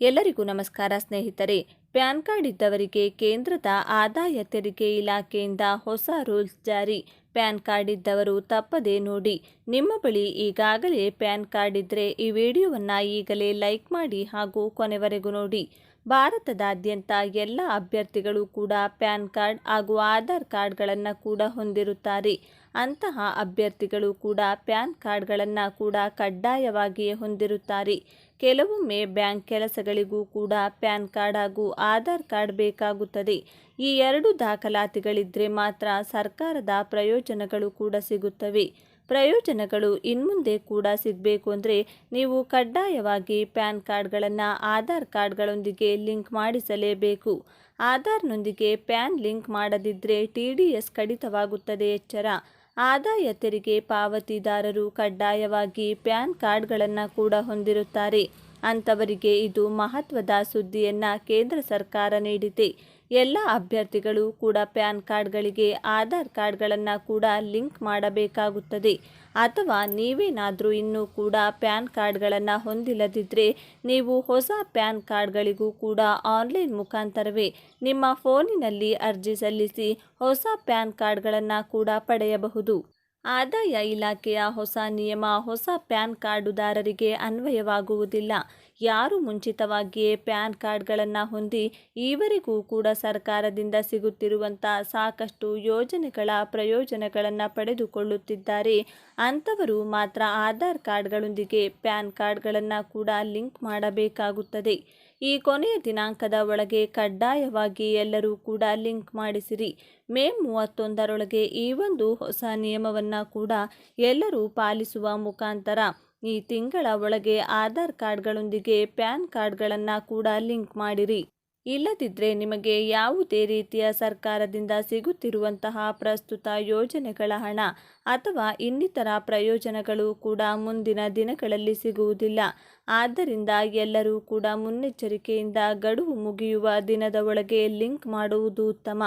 ಎಲ್ಲರಿಗೂ ನಮಸ್ಕಾರ ಸ್ನೇಹಿತರೆ. ಪ್ಯಾನ್ ಕಾರ್ಡ್ ಇದ್ದವರಿಗೆ ಕೇಂದ್ರದ ಆದಾಯ ತೆರಿಗೆ ಇಲಾಖೆಯಿಂದ ಹೊಸ ರೂಲ್ಸ್ ಜಾರಿ. ಪ್ಯಾನ್ ಕಾರ್ಡ್ ಇದ್ದವರು ತಪ್ಪದೇ ನೋಡಿ. ನಿಮ್ಮ ಬಳಿ ಈಗಾಗಲೇ ಪ್ಯಾನ್ ಕಾರ್ಡ್ ಇದ್ದರೆ ಈ ವಿಡಿಯೋವನ್ನು ಈಗಲೇ ಲೈಕ್ ಮಾಡಿ ಹಾಗೂ ಕೊನೆವರೆಗೂ ನೋಡಿ. ಭಾರತದಾದ್ಯಂತ ಎಲ್ಲ ಅಭ್ಯರ್ಥಿಗಳು ಕೂಡ ಪ್ಯಾನ್ ಕಾರ್ಡ್ ಹಾಗೂ ಆಧಾರ್ ಕಾರ್ಡ್ಗಳನ್ನು ಕೂಡ ಹೊಂದಿರುತ್ತಾರೆ. ಅಂತಹ ಅಭ್ಯರ್ಥಿಗಳು ಕೂಡ ಪ್ಯಾನ್ ಕಾರ್ಡ್ಗಳನ್ನು ಕೂಡ ಕಡ್ಡಾಯವಾಗಿಯೇ ಹೊಂದಿರುತ್ತಾರೆ. ಕೆಲವೊಮ್ಮೆ ಬ್ಯಾಂಕ್ ಕೆಲಸಗಳಿಗೂ ಕೂಡ ಪ್ಯಾನ್ ಕಾರ್ಡ್ ಹಾಗೂ ಆಧಾರ್ ಕಾರ್ಡ್ ಬೇಕಾಗುತ್ತದೆ. ಈ ಎರಡು ದಾಖಲಾತಿಗಳಿದ್ದರೆ ಮಾತ್ರ ಸರ್ಕಾರದ ಪ್ರಯೋಜನಗಳು ಕೂಡ ಸಿಗುತ್ತವೆ. ಪ್ರಯೋಜನಗಳು ಇನ್ಮುಂದೆ ಕೂಡ ಸಿಗಬೇಕು ಅಂದರೆ ನೀವು ಕಡ್ಡಾಯವಾಗಿ ಪ್ಯಾನ್ ಕಾರ್ಡ್ಗಳನ್ನು ಆಧಾರ್ ಕಾರ್ಡ್ಗಳೊಂದಿಗೆ ಲಿಂಕ್ ಮಾಡಿಸಲೇಬೇಕು. ಆಧಾರ್ನೊಂದಿಗೆ ಪ್ಯಾನ್ ಲಿಂಕ್ ಮಾಡದಿದ್ದರೆ ಟಿ ಡಿ ಎಸ್ ಕಡಿತವಾಗುತ್ತದೆ ಎಚ್ಚರ. ಆದಾಯ ತೆರಿಗೆ ಪಾವತಿದಾರರು ಕಡ್ಡಾಯವಾಗಿ ಪ್ಯಾನ್ ಕಾರ್ಡ್ಗಳನ್ನು ಕೂಡ ಹೊಂದಿರುತ್ತಾರೆ. ಅಂಥವರಿಗೆ ಇದು ಮಹತ್ವದ ಸುದ್ದಿಯನ್ನು ಕೇಂದ್ರ ಸರ್ಕಾರ ನೀಡಿದೆ. ಎಲ್ಲ ಅಭ್ಯರ್ಥಿಗಳು ಕೂಡ ಪ್ಯಾನ್ ಕಾರ್ಡ್ಗಳಿಗೆ ಆಧಾರ್ ಕಾರ್ಡ್ಗಳನ್ನು ಕೂಡ ಲಿಂಕ್ ಮಾಡಬೇಕಾಗುತ್ತದೆ. ಅಥವಾ ನೀವೇನಾದರೂ ಇನ್ನೂ ಕೂಡ ಪ್ಯಾನ್ ಕಾರ್ಡ್ಗಳನ್ನು ಹೊಂದಿಲ್ಲದಿದ್ದರೆ ನೀವು ಹೊಸ ಪ್ಯಾನ್ ಕಾರ್ಡ್ಗಳಿಗೂ ಕೂಡ ಆನ್ಲೈನ್ ಮುಖಾಂತರವೇ ನಿಮ್ಮ ಫೋನಿನಲ್ಲಿ ಅರ್ಜಿ ಸಲ್ಲಿಸಿ ಹೊಸ ಪ್ಯಾನ್ ಕಾರ್ಡ್ಗಳನ್ನು ಕೂಡ ಪಡೆಯಬಹುದು. ಆದಾಯ ಇಲಾಖೆಯ ಹೊಸ ನಿಯಮ, ಹೊಸ ಪ್ಯಾನ್ ಕಾರ್ಡುದಾರರಿಗೆ ಅನ್ವಯವಾಗುವುದಿಲ್ಲ. ಯಾರು ಮುಂಚಿತವಾಗಿಯೇ ಪ್ಯಾನ್ ಕಾರ್ಡ್ಗಳನ್ನು ಹೊಂದಿ ಈವರೆಗೂ ಕೂಡ ಸರ್ಕಾರದಿಂದ ಸಿಗುತ್ತಿರುವಂಥ ಸಾಕಷ್ಟು ಯೋಜನೆಗಳ ಪ್ರಯೋಜನಗಳನ್ನು ಪಡೆದುಕೊಳ್ಳುತ್ತಿದ್ದಾರೆ. ಅಂಥವರು ಮಾತ್ರ ಆಧಾರ್ ಕಾರ್ಡ್ಗಳೊಂದಿಗೆ ಪ್ಯಾನ್ ಕಾರ್ಡ್ಗಳನ್ನು ಕೂಡ ಲಿಂಕ್ ಮಾಡಬೇಕಾಗುತ್ತದೆ. ಈ ಕೊನೆಯ ದಿನಾಂಕದ ಒಳಗೆ ಕಡ್ಡಾಯವಾಗಿ ಎಲ್ಲರೂ ಕೂಡ ಲಿಂಕ್ ಮಾಡಿಸಿರಿ. ಮೇ ಮೂವತ್ತೊಂದರೊಳಗೆ ಈ ಒಂದು ಹೊಸ ನಿಯಮವನ್ನು ಕೂಡ ಎಲ್ಲರೂ ಪಾಲಿಸುವ ಮುಖಾಂತರ ಈ ತಿಂಗಳ ಒಳಗೆ ಆಧಾರ್ ಕಾರ್ಡ್ಗಳೊಂದಿಗೆ ಪ್ಯಾನ್ ಕಾರ್ಡ್ಗಳನ್ನು ಕೂಡ ಲಿಂಕ್ ಮಾಡಿರಿ. ಇಲ್ಲದಿದ್ದರೆ ನಿಮಗೆ ಯಾವುದೇ ರೀತಿಯ ಸರ್ಕಾರದಿಂದ ಸಿಗುತ್ತಿರುವಂತಹ ಪ್ರಸ್ತುತ ಯೋಜನೆಗಳ ಹಣ ಅಥವಾ ಇನ್ನಿತರ ಪ್ರಯೋಜನಗಳು ಕೂಡ ಮುಂದಿನ ದಿನಗಳಲ್ಲಿ ಸಿಗುವುದಿಲ್ಲ. ಆದ್ದರಿಂದ ಎಲ್ಲರೂ ಕೂಡ ಮುನ್ನೆಚ್ಚರಿಕೆಯಿಂದ ಗಡುವು ಮುಗಿಯುವ ದಿನದ ಒಳಗೆ ಲಿಂಕ್ ಮಾಡುವುದು ಉತ್ತಮ.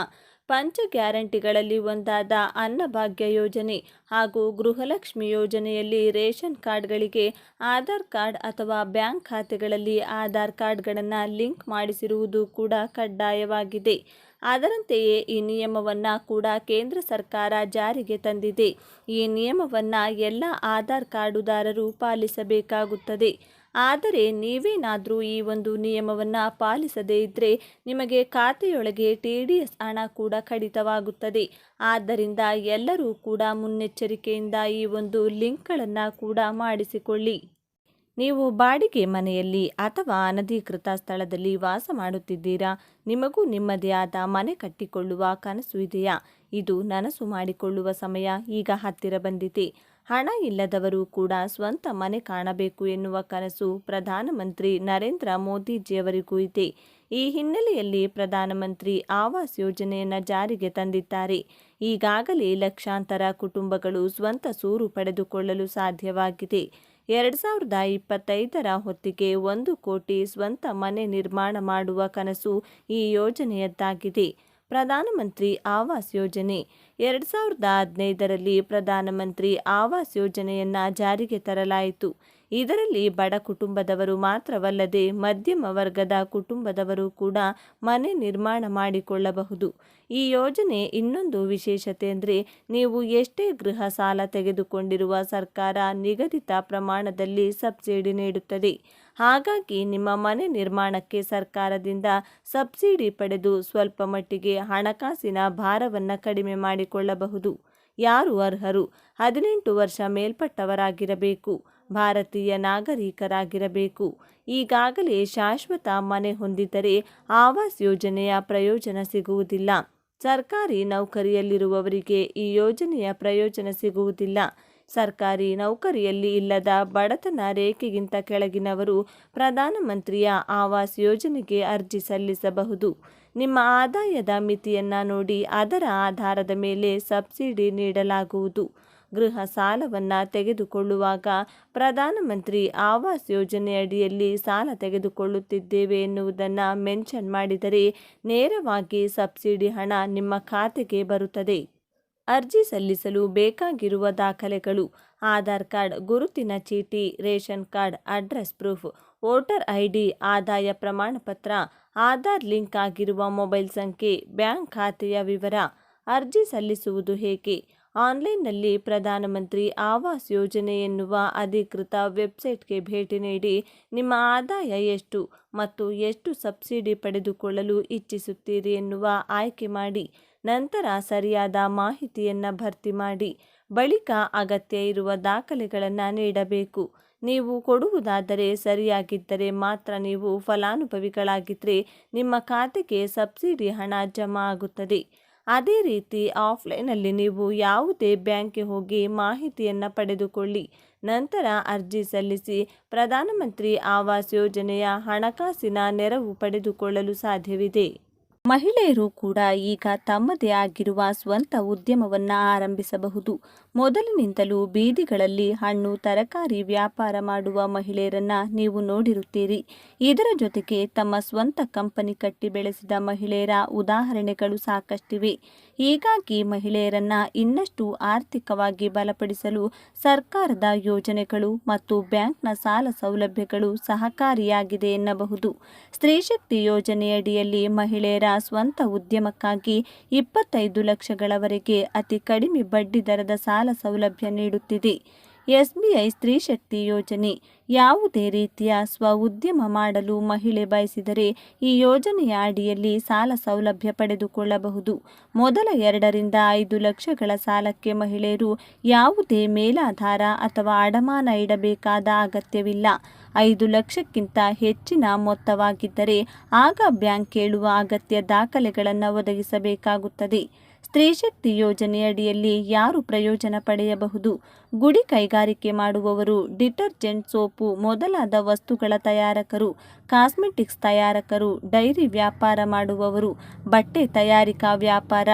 ಪಂಚ ಗ್ಯಾರಂಟಿಗಳಲ್ಲಿ ಒಂದಾದ ಅನ್ನಭಾಗ್ಯ ಯೋಜನೆ ಹಾಗೂ ಗೃಹಲಕ್ಷ್ಮಿ ಯೋಜನೆಯಲ್ಲಿ ರೇಷನ್ ಕಾರ್ಡ್ಗಳಿಗೆ ಆಧಾರ್ ಕಾರ್ಡ್ ಅಥವಾ ಬ್ಯಾಂಕ್ ಖಾತೆಗಳಲ್ಲಿ ಆಧಾರ್ ಕಾರ್ಡ್ಗಳನ್ನು ಲಿಂಕ್ ಮಾಡಿಸಿರುವುದು ಕೂಡ ಕಡ್ಡಾಯವಾಗಿದೆ. ಅದರಂತೆಯೇ ಈ ನಿಯಮವನ್ನು ಕೂಡ ಕೇಂದ್ರ ಸರ್ಕಾರ ಜಾರಿಗೆ ತಂದಿದೆ. ಈ ನಿಯಮವನ್ನು ಎಲ್ಲ ಆಧಾರ್ ಕಾರ್ಡುದಾರರು ಪಾಲಿಸಬೇಕಾಗುತ್ತದೆ. ಆದರೆ ನೀವೇನಾದರೂ ಈ ಒಂದು ನಿಯಮವನ್ನು ಪಾಲಿಸದೇ ಇದ್ದರೆ ನಿಮಗೆ ಖಾತೆಯೊಳಗೆ ಟಿ ಡಿ ಎಸ್ ಹಣ ಕೂಡ ಕಡಿತವಾಗುತ್ತದೆ. ಆದ್ದರಿಂದ ಎಲ್ಲರೂ ಕೂಡ ಮುನ್ನೆಚ್ಚರಿಕೆಯಿಂದ ಈ ಒಂದು ಲಿಂಕ್ಗಳನ್ನು ಕೂಡ ಮಾಡಿಸಿಕೊಳ್ಳಿ. ನೀವು ಬಾಡಿಗೆ ಮನೆಯಲ್ಲಿ ಅಥವಾ ಅನಧಿಕೃತ ಸ್ಥಳದಲ್ಲಿ ವಾಸ ಮಾಡುತ್ತಿದ್ದೀರಾ? ನಿಮಗೂ ನಿಮ್ಮದೇ ಆದ ಮನೆ ಕಟ್ಟಿಕೊಳ್ಳುವ ಕನಸು ಇದೆಯಾ? ಇದು ನನಸು ಮಾಡಿಕೊಳ್ಳುವ ಸಮಯ ಈಗ ಹತ್ತಿರ ಬಂದಿದೆ. ಹಣ ಇಲ್ಲದವರು ಕೂಡ ಸ್ವಂತ ಮನೆ ಕಾಣಬೇಕು ಎನ್ನುವ ಕನಸು ಪ್ರಧಾನಮಂತ್ರಿ ನರೇಂದ್ರ ಮೋದಿಜಿಯವರಿಗೂ ಇದೆ. ಈ ಹಿನ್ನೆಲೆಯಲ್ಲಿ ಪ್ರಧಾನಮಂತ್ರಿ ಆವಾಸ್ ಯೋಜನೆಯನ್ನು ಜಾರಿಗೆ ತಂದಿದ್ದಾರೆ. ಈಗಾಗಲೇ ಲಕ್ಷಾಂತರ ಕುಟುಂಬಗಳು ಸ್ವಂತ ಸೂರು ಪಡೆದುಕೊಳ್ಳಲು ಸಾಧ್ಯವಾಗಿದೆ. ಎರಡು ಸಾವಿರದ ಇಪ್ಪತ್ತೈದರ ಹೊತ್ತಿಗೆ ಒಂದು ಕೋಟಿ ಸ್ವಂತ ಮನೆ ನಿರ್ಮಾಣ ಮಾಡುವ ಕನಸು ಈ ಯೋಜನೆಯದ್ದಾಗಿದೆ. ಪ್ರಧಾನಮಂತ್ರಿ ಆವಾಸ್ ಯೋಜನೆ. ಎರಡು ಸಾವಿರದ ಹದಿನೈದರಲ್ಲಿ ಪ್ರಧಾನಮಂತ್ರಿ ಆವಾಸ್ ಯೋಜನೆಯನ್ನು ಜಾರಿಗೆ ತರಲಾಯಿತು. ಇದರಲ್ಲಿ ಬಡ ಕುಟುಂಬದವರು ಮಾತ್ರವಲ್ಲದೆ ಮಧ್ಯಮ ವರ್ಗದ ಕುಟುಂಬದವರು ಕೂಡ ಮನೆ ನಿರ್ಮಾಣ ಮಾಡಿಕೊಳ್ಳಬಹುದು. ಈ ಯೋಜನೆ ಇನ್ನೊಂದು ವಿಶೇಷತೆ ಅಂದರೆ ನೀವು ಎಷ್ಟೇ ಗೃಹ ಸಾಲ ತೆಗೆದುಕೊಂಡಿರುವ ಸರ್ಕಾರ ನಿಗದಿತ ಪ್ರಮಾಣದಲ್ಲಿ ಸಬ್ಸಿಡಿ ನೀಡುತ್ತದೆ. ಹಾಗಾಗಿ ನಿಮ್ಮ ಮನೆ ನಿರ್ಮಾಣಕ್ಕೆ ಸರ್ಕಾರದಿಂದ ಸಬ್ಸಿಡಿ ಪಡೆದು ಸ್ವಲ್ಪ ಮಟ್ಟಿಗೆ ಹಣಕಾಸಿನ ಭಾರವನ್ನು ಕಡಿಮೆ ಮಾಡಿಕೊಳ್ಳಬಹುದು. ಯಾರು ಅರ್ಹರು? ಹದಿನೆಂಟು ವರ್ಷ ಮೇಲ್ಪಟ್ಟವರಾಗಿರಬೇಕು. ಭಾರತೀಯ ನಾಗರಿಕರಾಗಿರಬೇಕು. ಈಗಾಗಲೇ ಶಾಶ್ವತ ಮನೆ ಹೊಂದಿದ್ದರೆ ಆವಾಸ್ ಯೋಜನೆಯ ಪ್ರಯೋಜನ ಸಿಗುವುದಿಲ್ಲ. ಸರ್ಕಾರಿ ನೌಕರಿಯಲ್ಲಿರುವವರಿಗೆ ಈ ಯೋಜನೆಯ ಪ್ರಯೋಜನ ಸಿಗುವುದಿಲ್ಲ. ಸರ್ಕಾರಿ ನೌಕರಿಯಲ್ಲಿ ಇಲ್ಲದ ಬಡತನ ರೇಖೆಗಿಂತ ಕೆಳಗಿನವರು ಪ್ರಧಾನಮಂತ್ರಿಯ ಆವಾಸ್ ಯೋಜನೆಗೆ ಅರ್ಜಿ ಸಲ್ಲಿಸಬಹುದು. ನಿಮ್ಮ ಆದಾಯದ ಮಿತಿಯನ್ನು ನೋಡಿ ಅದರ ಆಧಾರದ ಮೇಲೆ ಸಬ್ಸಿಡಿ ನೀಡಲಾಗುವುದು. ಗೃಹ ಸಾಲವನ್ನು ತೆಗೆದುಕೊಳ್ಳುವಾಗ ಪ್ರಧಾನಮಂತ್ರಿ ಆವಾಸ್ ಯೋಜನೆಯಡಿಯಲ್ಲಿ ಸಾಲ ತೆಗೆದುಕೊಳ್ಳುತ್ತಿದ್ದೇವೆ ಎನ್ನುವುದನ್ನು ಮೆನ್ಷನ್ ಮಾಡಿದರೆ ನೇರವಾಗಿ ಸಬ್ಸಿಡಿ ಹಣ ನಿಮ್ಮ ಖಾತೆಗೆ ಬರುತ್ತದೆ. ಅರ್ಜಿ ಸಲ್ಲಿಸಲು ಬೇಕಾಗಿರುವ ದಾಖಲೆಗಳು, ಆಧಾರ್ ಕಾರ್ಡ್, ಗುರುತಿನ ಚೀಟಿ, ration card, address proof, voter ID, ಆದಾಯ ಪ್ರಮಾಣಪತ್ರ, ಆಧಾರ್ ಲಿಂಕ್ ಆಗಿರುವ ಮೊಬೈಲ್ ಸಂಖ್ಯೆ, ಬ್ಯಾಂಕ್ ಖಾತೆಯ ವಿವರ, ಅರ್ಜಿ ಸಲ್ಲಿಸುವುದು ಹೇಗೆ? ಆನ್ಲೈನ್ನಲ್ಲಿ ಪ್ರಧಾನಮಂತ್ರಿ ಆವಾಸ್ ಯೋಜನೆ ಎನ್ನುವ ಅಧಿಕೃತ ವೆಬ್ಸೈಟ್ಗೆ ಭೇಟಿ ನೀಡಿ ನಿಮ್ಮ ಆದಾಯ ಎಷ್ಟು ಮತ್ತು ಎಷ್ಟು ಸಬ್ಸಿಡಿ ಪಡೆದುಕೊಳ್ಳಲು ಇಚ್ಛಿಸುತ್ತೀರಿ ಎನ್ನುವ ಆಯ್ಕೆ ಮಾಡಿ, ನಂತರ ಸರಿಯಾದ ಮಾಹಿತಿಯನ್ನು ಭರ್ತಿ ಮಾಡಿ, ಬಳಿಕ ಅಗತ್ಯ ಇರುವ ದಾಖಲೆಗಳನ್ನು ನೀಡಬೇಕು. ನೀವು ಕೊಡುವುದಾದರೆ ಸರಿಯಾಗಿದ್ದರೆ ಮಾತ್ರ ನೀವು ಫಲಾನುಭವಿಗಳಾಗಿದ್ದರೆ ನಿಮ್ಮ ಖಾತೆಗೆ ಸಬ್ಸಿಡಿ ಹಣ ಜಮಾ ಆಗುತ್ತದೆ. ಅದೇ ರೀತಿ ಆಫ್ಲೈನಲ್ಲಿ ನೀವು ಯಾವುದೇ ಬ್ಯಾಂಕ್ಗೆ ಹೋಗಿ ಮಾಹಿತಿಯನ್ನು ಪಡೆದುಕೊಳ್ಳಿ. ನಂತರ ಅರ್ಜಿ ಸಲ್ಲಿಸಿ ಪ್ರಧಾನಮಂತ್ರಿ ಆವಾಸ್ ಯೋಜನೆಯ ಹಣಕಾಸಿನ ನೆರವು ಪಡೆದುಕೊಳ್ಳಲು ಸಾಧ್ಯವಿದೆ. ಮಹಿಳೆಯರು ಕೂಡ ಈಗ ತಮ್ಮದೇ ಆಗಿರುವ ಸ್ವಂತ ಉದ್ಯಮವನ್ನು ಆರಂಭಿಸಬಹುದು. ಮೊದಲಿನಿಂದಲೂ ಬೀದಿಗಳಲ್ಲಿ ಹಣ್ಣು, ತರಕಾರಿ ವ್ಯಾಪಾರ ಮಾಡುವ ಮಹಿಳೆಯರನ್ನ ನೀವು ನೋಡಿರುತ್ತೀರಿ. ಇದರ ಜೊತೆಗೆ ತಮ್ಮ ಸ್ವಂತ ಕಂಪನಿ ಕಟ್ಟಿ ಬೆಳೆಸಿದ ಮಹಿಳೆಯರ ಉದಾಹರಣೆಗಳು ಸಾಕಷ್ಟಿವೆ. ಹೀಗಾಗಿ ಮಹಿಳೆಯರನ್ನ ಇನ್ನಷ್ಟು ಆರ್ಥಿಕವಾಗಿ ಬಲಪಡಿಸಲು ಸರ್ಕಾರದ ಯೋಜನೆಗಳು ಮತ್ತು ಬ್ಯಾಂಕ್ನ ಸಾಲ ಸೌಲಭ್ಯಗಳು ಸಹಕಾರಿಯಾಗಿದೆ ಎನ್ನಬಹುದು. ಸ್ತ್ರೀಶಕ್ತಿ ಯೋಜನೆಯಡಿಯಲ್ಲಿ ಮಹಿಳೆಯರ ಸ್ವಂತ ಉದ್ಯಮಕ್ಕಾಗಿ ಇಪ್ಪತ್ತೈದು ಲಕ್ಷಗಳವರೆಗೆ ಅತಿ ಕಡಿಮೆ ಬಡ್ಡಿ ದರದ ಸಾಲ ಸೌಲಭ್ಯ ನೀಡುತ್ತಿದೆ. ಎಸ್ಬಿಐ ಸ್ತ್ರೀಶಕ್ತಿ ಯೋಜನೆ. ಯಾವುದೇ ರೀತಿಯ ಸ್ವ ಉದ್ಯಮ ಮಾಡಲು ಮಹಿಳೆ ಬಯಸಿದರೆ ಈ ಯೋಜನೆಯ ಅಡಿಯಲ್ಲಿ ಸಾಲ ಸೌಲಭ್ಯ ಪಡೆದುಕೊಳ್ಳಬಹುದು. ಮೊದಲ ಎರಡರಿಂದ ಐದು ಲಕ್ಷಗಳ ಸಾಲಕ್ಕೆ ಮಹಿಳೆಯರು ಯಾವುದೇ ಮೇಲಾಧಾರ ಅಥವಾ ಅಡಮಾನ ಇಡಬೇಕಾದ ಅಗತ್ಯವಿಲ್ಲ. ಐದು ಲಕ್ಷಕ್ಕಿಂತ ಹೆಚ್ಚಿನ ಮೊತ್ತವಾಗಿದ್ದರೆ ಆಗ ಬ್ಯಾಂಕ್ ಕೇಳುವ ಅಗತ್ಯ ದಾಖಲೆಗಳನ್ನು ಒದಗಿಸಬೇಕಾಗುತ್ತದೆ. ಸ್ತ್ರೀಶಕ್ತಿ ಯೋಜನೆಯಡಿಯಲ್ಲಿ ಯಾರು ಪ್ರಯೋಜನ ಪಡೆಯಬಹುದು? ಗುಡಿ ಕೈಗಾರಿಕೆ ಮಾಡುವವರು, ಡಿಟರ್ಜೆಂಟ್ ಸೋಪು ಮೊದಲಾದ ವಸ್ತುಗಳ ತಯಾರಕರು, ಕಾಸ್ಮೆಟಿಕ್ಸ್ ತಯಾರಕರು, ಡೈರಿ ವ್ಯಾಪಾರ ಮಾಡುವವರು, ಬಟ್ಟೆ ತಯಾರಿಕಾ ವ್ಯಾಪಾರ,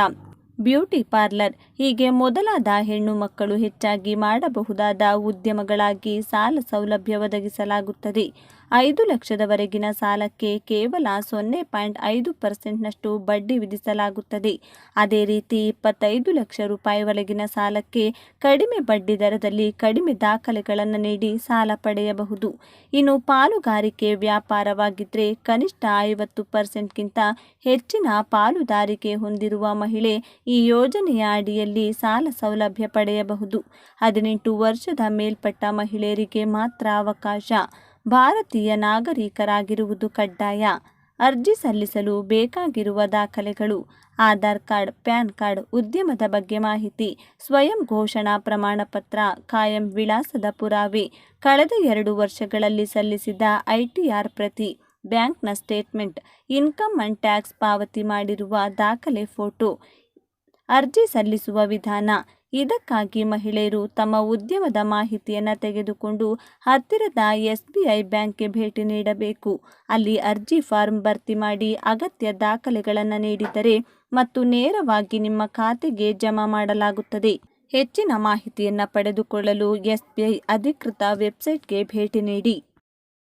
ಬ್ಯೂಟಿ ಪಾರ್ಲರ್ ಹೀಗೆ ಮೊದಲಾದ ಹೆಣ್ಣು ಮಕ್ಕಳು ಹೆಚ್ಚಾಗಿ ಮಾಡಬಹುದಾದ ಉದ್ಯಮಗಳಾಗಿ ಸಾಲ ಸೌಲಭ್ಯ ಒದಗಿಸಲಾಗುತ್ತದೆ. ಐದು ಲಕ್ಷದವರೆಗಿನ ಸಾಲಕ್ಕೆ ಕೇವಲ ಸೊನ್ನೆ ಪಾಯಿಂಟ್ ಐದು ಪರ್ಸೆಂಟ್ನಷ್ಟು ಬಡ್ಡಿ ವಿಧಿಸಲಾಗುತ್ತದೆ. ಅದೇ ರೀತಿ ಇಪ್ಪತ್ತೈದು ಲಕ್ಷ ರೂಪಾಯಿವರೆಗಿನ ಸಾಲಕ್ಕೆ ಕಡಿಮೆ ಬಡ್ಡಿ ದರದಲ್ಲಿ ಕಡಿಮೆ ದಾಖಲೆಗಳನ್ನು ನೀಡಿ ಸಾಲ ಪಡೆಯಬಹುದು. ಇನ್ನು ಪಾಲುಗಾರಿಕೆ ವ್ಯಾಪಾರವಾಗಿದ್ದರೆ ಕನಿಷ್ಠ ಐವತ್ತು ಪರ್ಸೆಂಟ್ಗಿಂತ ಹೆಚ್ಚಿನ ಪಾಲುದಾರಿಕೆ ಹೊಂದಿರುವ ಮಹಿಳೆ ಈ ಯೋಜನೆಯ ಅಡಿಯಲ್ಲಿ ಸಾಲ ಸೌಲಭ್ಯ ಪಡೆಯಬಹುದು. ಹದಿನೆಂಟು ವರ್ಷದ ಮೇಲ್ಪಟ್ಟ ಮಹಿಳೆಯರಿಗೆ ಮಾತ್ರ ಅವಕಾಶ. ಭಾರತೀಯ ನಾಗರಿಕರಾಗಿರುವುದು ಕಡ್ಡಾಯ. ಅರ್ಜಿ ಸಲ್ಲಿಸಲು ಬೇಕಾಗಿರುವ ದಾಖಲೆಗಳು, ಆಧಾರ್ ಕಾರ್ಡ್, ಪ್ಯಾನ್ ಕಾರ್ಡ್, ಉದ್ಯಮದ ಬಗ್ಗೆ ಮಾಹಿತಿ, ಸ್ವಯಂ ಘೋಷಣಾ ಪ್ರಮಾಣ ಪತ್ರ ಕಾಯಂ ವಿಳಾಸದ ಪುರಾವೆ, ಕಳೆದ ಎರಡು ವರ್ಷಗಳಲ್ಲಿ ಸಲ್ಲಿಸಿದ ಐಟಿಆರ್ ಪ್ರತಿ ಬ್ಯಾಂಕ್ನ ಸ್ಟೇಟ್ಮೆಂಟ್, ಇನ್ಕಮ್ ಅಂಡ್ ಟ್ಯಾಕ್ಸ್ ಪಾವತಿ ಮಾಡಿರುವ ದಾಖಲೆ ಫೋಟೋ, ಅರ್ಜಿ ಸಲ್ಲಿಸುವ ವಿಧಾನ ಇದಕ್ಕಾಗಿ ಮಹಿಳೆಯರು ತಮ್ಮ ಉದ್ಯಮದ ಮಾಹಿತಿಯನ್ನು ತೆಗೆದುಕೊಂಡು ಹತ್ತಿರದ ಎಸ್ಬಿಐ ಬ್ಯಾಂಕ್ಗೆ ಭೇಟಿ ನೀಡಬೇಕು. ಅಲ್ಲಿ ಅರ್ಜಿ ಫಾರ್ಮ್ ಭರ್ತಿ ಮಾಡಿ ಅಗತ್ಯ ದಾಖಲೆಗಳನ್ನು ನೀಡಿದರೆ ಮತ್ತು ನೇರವಾಗಿ ನಿಮ್ಮ ಖಾತೆಗೆ ಜಮಾ ಮಾಡಲಾಗುತ್ತದೆ. ಹೆಚ್ಚಿನ ಮಾಹಿತಿಯನ್ನು ಪಡೆದುಕೊಳ್ಳಲು ಎಸ್ಬಿಐ ಅಧಿಕೃತ ವೆಬ್ಸೈಟ್ಗೆ ಭೇಟಿ ನೀಡಿ.